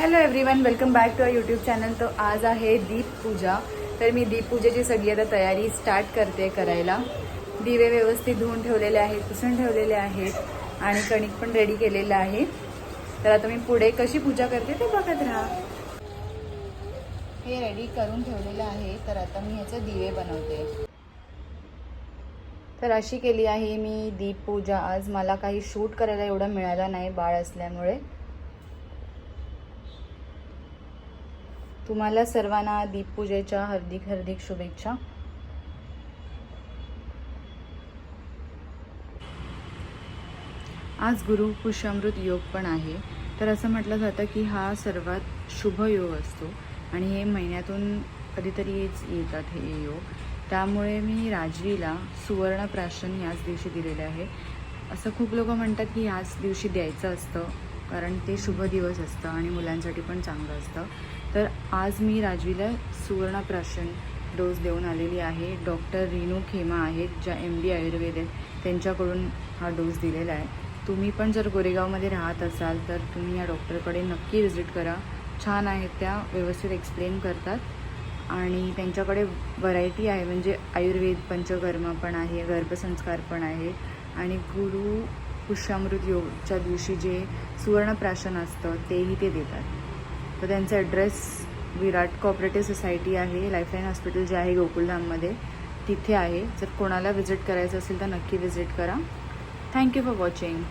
Hello everyone welcome back to a YouTube channel तर आज आहे दीप पूजा. तर मी दीप पूजेची सगळी आता तयारी स्टार्ट करते करायला. दिवे व्यवस्थित धुवून ठेवलेले आहेत पुसून ठेवलेले आहेत आणि कणिक पण रेडी केलेलं आहे. तर आता मी पुढे कशी पूजा करते ते बघत राहा. हे रेडी करून ठेवलेलं आहे तर आता मी ह्याचे दिवे बनवते. तर अशी केली आहे मी दीप पूजा. आज मला काही शूट करायला एवढं मिळालं नाही बाळ असल्यामुळे. तुम्हाला सर्वांना दीपपूजेच्या हार्दिक हार्दिक शुभेच्छा. आज गुरु पुष्यामृत योग पण आहे. तर असं म्हटलं जातं की हा सर्वात शुभ योग असतो आणि हे महिन्यातून कधीतरीच येतात हे योग. त्यामुळे मी राजवीला सुवर्ण प्राशन याच दिवशी दिलेले आहे. असं खूप लोक म्हणतात की याच दिवशी द्यायचं असतं. कारण ते शुभ दिवस असतं आणि मुलांसाठी पण चांगलं असतं. तर आज मी राजवीला सुवर्णप्राशन डोस देऊन आलेली आहे. डॉक्टर रिनू खेमा आहेत ज्या एम डी आयुर्वेद आहेत त्यांच्याकडून हा डोस दिलेला आहे. तुम्ही पण जर गोरेगावमध्ये राहत असाल तर तुम्ही या डॉक्टरकडे नक्की व्हिजिट करा. छान आहेत त्या व्यवस्थित एक्सप्लेन करतात. आणि त्यांच्याकडे व्हरायटी आहे म्हणजे आयुर्वेद पंचकर्म पण आहे गर्भसंस्कार पण आहे. आणि गुरु पुष्यामृत योगच्या दिवशी जे सुवर्णप्राशन असतं तेही ते देतात. तर त्यांचा ॲड्रेस विराट कॉपरेटिव्ह सोसायटी आहे लाईफलाईन हॉस्पिटल जे आहे गोकुलधाममध्ये तिथे आहे. जर कोणाला विजिट करायचं असेल तर नक्की विजिट करा. Thank you for watching